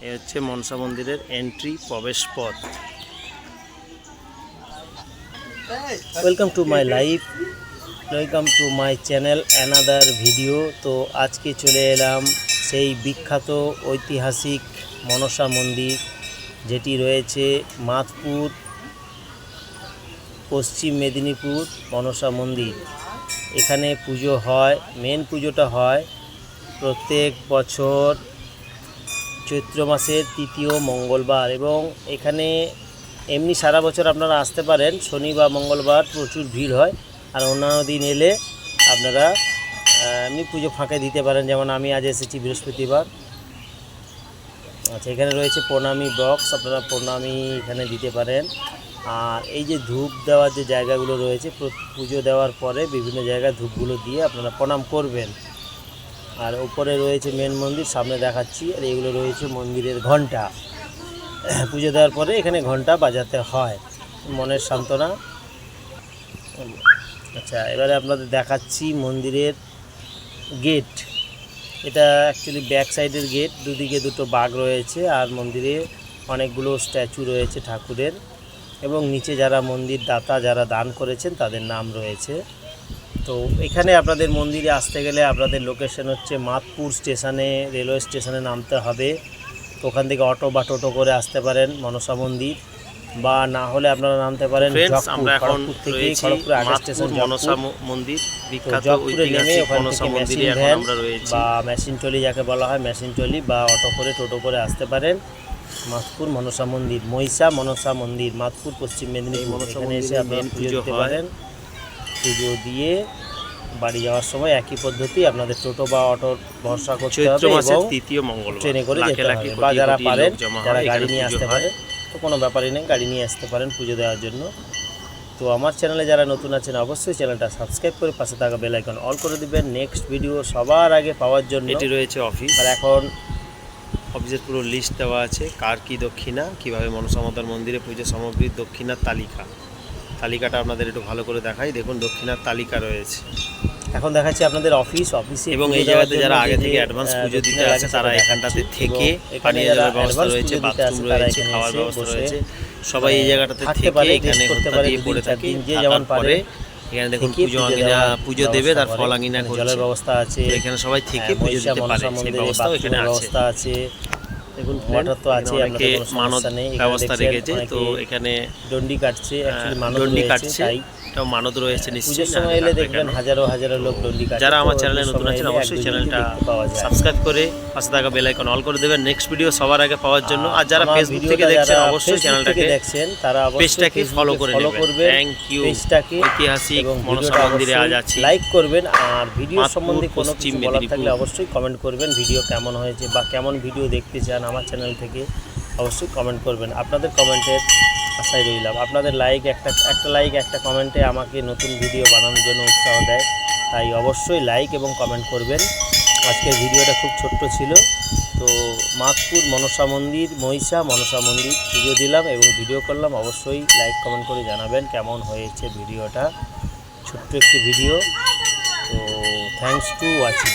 এ হচ্ছে মনসা মন্দিরের এন্ট্রি প্রবেশ পথ। Welcome to my life welcome to my channel another video তো আজকে চলে এলাম সেই বিখ্যাত ঐতিহাসিক মনসা মন্দির, যেটি রয়েছে মাতপুর পশ্চিম মেদিনীপুর মনসা মন্দির। এখানে পুজো হয় মেন পুজোটা হয় প্রত্যেক বছর চৈত্র মাসের তৃতীয় মঙ্গলবার এবং এখানে এমনি সারা বছর আপনারা আসতে পারেন। শনি বা মঙ্গলবার প্রচুর ভিড় হয় আর অন্যান্য দিন এলে আপনারা এমনি পুজো ফাঁকে দিতে পারেন। যেমন আমি আজ এসেছি বৃহস্পতিবার। আচ্ছা এখানে রয়েছে প্রণামী বক্স, আপনারা প্রণামী এখানে দিতে পারেন। আর এই যে ধূপ দেওয়ার যে জায়গাগুলো রয়েছে, পুজো দেওয়ার পরে বিভিন্ন জায়গায় ধূপগুলো দিয়ে আপনারা প্রণাম করবেন। আর উপরে রয়েছে মেন মন্দির, সামনে দেখাচ্ছি, আর এগুলো রয়েছে মন্দিরের ঘণ্টা। পুজো দেওয়ার পরে এখানে ঘণ্টা বাজাতে হয়। মনের সান্ত্বনা। আচ্ছা এবারে আপনাদের দেখাচ্ছি মন্দিরের গেট এটা অ্যাকচুয়ালি ব্যাক সাইডের গেট দুদিকে দুটো বাঘ রয়েছে, আর মন্দিরে অনেকগুলো স্ট্যাচু রয়েছে ঠাকুরের। এবং নিচে যারা মন্দির দাতা যারা দান করেছেন, তাদের নাম রয়েছে। তো এখানে আপনাদের মন্দিরে আসতে গেলে আপনাদের লোকেশন হচ্ছে মাতপুর স্টেশনে রেলওয়ে স্টেশনে নামতে হবে। ওখান থেকে অটো বা টোটো করে আসতে পারেন মনসা মন্দির। বা না হলে আপনারা নামতে পারেন আমরা এখন রয়েছি মনসা মন্দির বিখ্যাত ঐতিহাসিক মনসা মন্দিরে এখন আমরা রয়েছি। বা মেশিন টলি যাকে বলা হয় মেশিন টলি বা অটো করে টোটো করে আসতে পারেন মাতপুর মনসা মন্দির মহিষা মনসা মন্দির মাতপুর পশ্চিম মেদিনীপুর। মনসা এখানে এসে আপনারা পুজো পুজো দিতে পারেন। পুজো দিয়ে বাড়ি যাওয়ার সময় একই পদ্ধতি আপনাদের টোটো বা অটোর ভরসা করতে হবে এবং তৃতীয় মঙ্গলবার ট্রেনে করে যেতে হবে। বা যারা পারেন যারা গাড়ি নিয়ে আসতে পারে তো কোনো ব্যাপারই নেই গাড়ি নিয়ে আসতে পারেন পুজো দেওয়ার জন্য। তো আমার চ্যানেলে যারা নতুন আছেন অবশ্যই চ্যানেলটা সাবস্ক্রাইব করে পাশে থাকা বেল আইকন অল করে দিবেন। নেক্সট ভিডিও সবার আগে পাওয়ার জন্য। এটি রয়েছে অফিস। আর এখন অফিসের পুরো লিস্ট দেওয়া আছে কার কি দক্ষিণা কীভাবে মনসা মাতার মন্দিরে পুজো সামগ্রীর দক্ষিণার তালিকা। তালিকাটা আপনাদের একটু ভালো করে দেখাই। দেখুন দক্ষিণার তালিকা রয়েছে। এখন দেখাচ্ছি আপনাদের অফিস অফিসে এবং এই জায়গাতে যারা আগে থেকে অ্যাডভান্স পুজো দিতে আছে তারা এখানটাতে থেকে পানীয় জলের ব্যবস্থা রয়েছে বাথরুম রয়েছে খাওয়ার ব্যবস্থা রয়েছে। সবাই এই মানে জায়গাটাতে থেকে পারে, এখানে করতে পারে পড়ে থাকে যেমন পারে এখানে দেখুন পুজো আঙ্গিনা পুজো দেবে তার ব্যবস্থা ফল করে। আঙ্গিনা জলের ব্যবস্থা আছে এখানে সবাই থেকে হ্যাঁ, পুজো দিতে পারে সেই মন্দিরে ব্যবস্থাও এখানে আছে। দেখুন ওয়াটার তো আছে অনেকে ব্যবস্থা রেখেছে তো এখানে ডন্ডি কাটছে রয়েছে কাটছে মানত রয়েছে পুজোর নিশ্চয়ই সময় এলে দেখবেন হাজারো হাজারো লোক কাটছে যারা আমার চ্যানেলে নতুন আছেন অবশ্যই চ্যানেলটা করে পাশে থাকা বেল আইকন অল করে দেবেন। নেক্সট ভিডিও সবার আগে পাওয়ার জন্য। আর যারা আমার ফেসবুক থেকে দেখছেন অবশ্যই চ্যানেলটাকে দেখছেন তারা পেজটাকে ফলো করে নেবেন। থ্যাংক ইউ পেজটাকে ঐতিহাসিক মনসা মন্দিরে আজ আছি। লাইক করবেন আর ভিডিও সম্বন্ধে কোনো কিছু বলার থাকলে অবশ্যই কমেন্ট করবেন ভিডিও কেমন হয়েছে বা কেমন ভিডিও দেখতে চান আমার চ্যানেল থেকে অবশ্যই কমেন্ট করবেন। আপনাদের কমেন্টের আশায় রইলাম। আপনাদের লাইক একটা একটা লাইক একটা কমেন্টে আমাকে নতুন ভিডিও বানানোর জন্য উৎসাহ দেয়। তাই অবশ্যই লাইক এবং কমেন্ট করবেন। আজকের ভিডিওটা খুব ছোট্ট ছিল। তো মাতপুর মনসা মন্দির, মহিষা মনসা মন্দির পুজো দিলাম এবং ভিডিও করলাম। অবশ্যই লাইক কমেন্ট করে জানাবেন কেমন হয়েছে ভিডিওটা ছোট্ট একটি ভিডিও তো থ্যাংকস টু ওয়াচিং